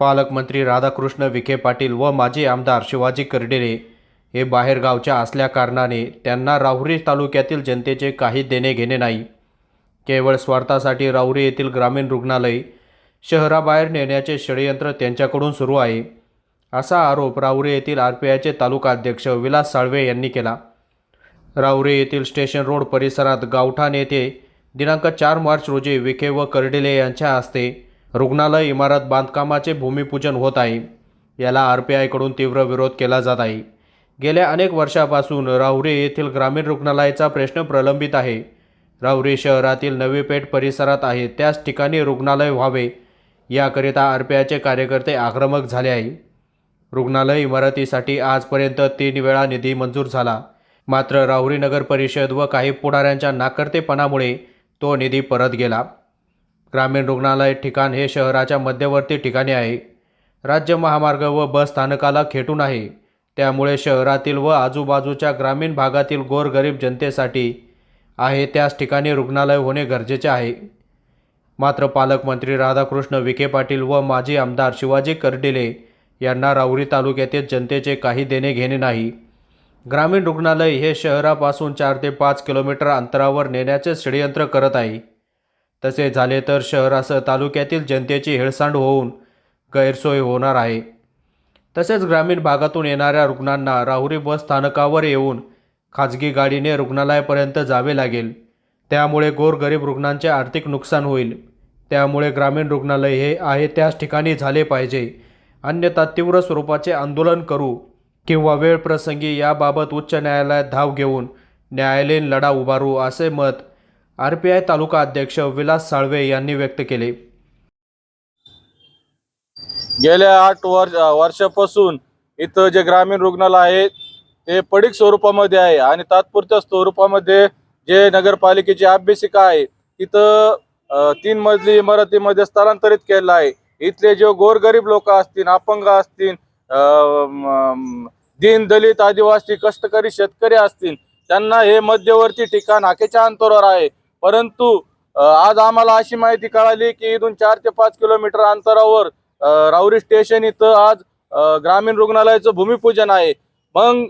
पालकमंत्री राधाकृष्ण विखे पाटील व माजी आमदार शिवाजी कर्डिले हे बाहेरगावच्या असल्याकारणाने त्यांना राहुरी तालुक्यातील जनतेचे काही देणे घेणे नाही. केवळ स्वार्थासाठी राहुरी येथील ग्रामीण रुग्णालय शहराबाहेर नेण्याचे षडयंत्र त्यांच्याकडून सुरू आहे असा आरोप राहुरी येथील आर पी आयचे तालुका अध्यक्ष विलास साळवे यांनी केला. राहुरी येथील स्टेशन रोड परिसरात गावठाण येथे दिनांक चार मार्च रोजी विखे व कर्डिले यांच्या हस्ते रुग्णालय इमारत बांधकामाचे भूमिपूजन होत आहे. याला आर पी आयकडून तीव्र विरोध केला जात आहे. गेल्या अनेक वर्षापासून राहुरी येथील ग्रामीण रुग्णालयाचा प्रश्न प्रलंबित आहे. राहुरी शहरातील नवी पेठ परिसरात आहे. त्याच ठिकाणी रुग्णालय व्हावे याकरिता आर पी आयचे कार्यकर्ते आक्रमक झाले आहे. रुग्णालय इमारतीसाठी आजपर्यंत तीन वेळा निधी मंजूर झाला. मात्र राहुरी नगर परिषद व काही पुढाऱ्यांच्या नाकर्तेपणामुळे तो निधी परत गेला. ग्रामीण रुग्णालय ठिकाण हे शहराच्या मध्यवर्ती ठिकाणी आहे. राज्य महामार्ग व बस स्थानकाला खेटून आहे त्यामुळे शहरातील व आजूबाजूच्या ग्रामीण भागातील गोरगरीब जनतेसाठी आहे त्याच ठिकाणी रुग्णालय होणे गरजेचे आहे. मात्र पालकमंत्री राधाकृष्ण विखे पाटील व माजी आमदार शिवाजी कर्डिले यांना राहुरी तालुक्यातील जनतेचे काही देणे घेणे नाही. ग्रामीण रुग्णालय हे शहरापासून चार ते पाच किलोमीटर अंतरावर नेण्याचे षडयंत्र करत आहे. तसे झाले तर शहरासह तालुक्यातील जनतेची हेळसांड होऊन गैरसोय होणार आहे. तसेच ग्रामीण भागातून येणाऱ्या रुग्णांना राहुरी बस स्थानकावर येऊन खाजगी गाडीने रुग्णालयापर्यंत जावे लागेल. त्यामुळे गोरगरीब रुग्णांचे आर्थिक नुकसान होईल. त्यामुळे ग्रामीण रुग्णालय हे आहे त्याच ठिकाणी झाले पाहिजे. अन्यथा तीव्र स्वरूपाचे आंदोलन करू किंवा वेळ प्रसंगी याबाबत उच्च न्यायालयात धाव घेऊन न्यायालयीन लढा उभारू असे मत आर पी आय तालुका अध्यक्ष विलास साळवे यांनी व्यक्त केले. गेल्या आठ वर्ष वर्षापासून इथं जे ग्रामीण रुग्णालय आहे ते पडीक स्वरूपामध्ये आहे आणि तात्पुरत्या स्वरूपामध्ये जे नगरपालिकेची अभ्यासिका आहे तिथं तीन मजली इमारतीमध्ये स्थलांतरित केलं आहे. इथले जे गोरगरीब लोक असतील अपंग असतील दीन दलित आदिवासी कष्टकरी शेतकरी असतील त्यांना हे मध्यवर्ती ठिकाण हाकेच्या अंतरावर आहे. परंतु आज आम्हाला अशी माहिती कळाली की इथून चार ते पाच किलोमीटर अंतरावर राऊरी स्टेशन इथं आज ग्रामीण रुग्णालयाचं भूमिपूजन आहे. मग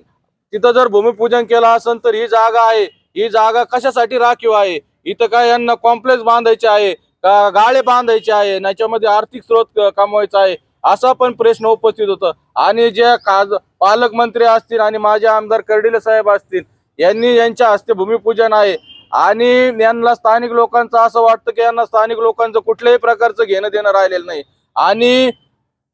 तिथं जर भूमिपूजन केलं असेल तर ही जागा आहे. ही जागा कशासाठी राखीव आहे? इथं काय यांना कॉम्प्लेक्स बांधायचे आहे? का गाळे बांधायचे आहे? याच्यामध्ये आर्थिक स्रोत क- कमवायचा आहे? असा पण प्रश्न उपस्थित होता. आणि जे काज पालकमंत्री असतील आणि माझे आमदार कर्डिले साहेब असतील यांनी यांच्या हस्ते भूमिपूजन आहे. आणि यांना स्थानिक लोकांचं असं वाटतं की यांना स्थानिक लोकांचं कुठल्याही प्रकारचं घेणं देणं राहिलेलं नाही. आणि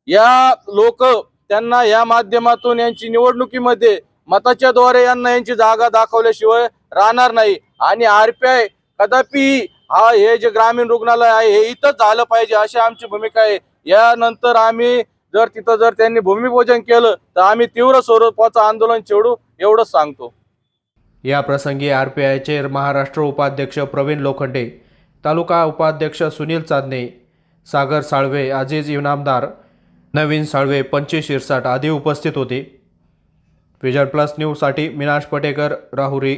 या लोक त्यांना या माध्यमातून यांची निवडणुकीमध्ये मताच्या द्वारे यांना यांची जागा दाखवल्याशिवाय राहणार नाही. आणि आरपीआय कदापि हा हे जे ग्रामीण रुग्णालय आहे हे इथंच झालं पाहिजे अशी आमची भूमिका आहे. यानंतर आम्ही जर तिथं जर त्यांनी भूमिपूजन केलं तर आम्ही तीव्र स्वरूपाचं आंदोलन छेडू एवढंच सांगतो. या प्रसंगी आर पी आयचे महाराष्ट्र उपाध्यक्ष प्रवीण लोखंडे तालुका उपाध्यक्ष सुनील चांदणे सागर साळवे अजीज इनामदार नवीन साळवे पंची शिरसाट आदी उपस्थित होते. विजन प्लस न्यूजसाठी मिनाश पटेकर राहुरी.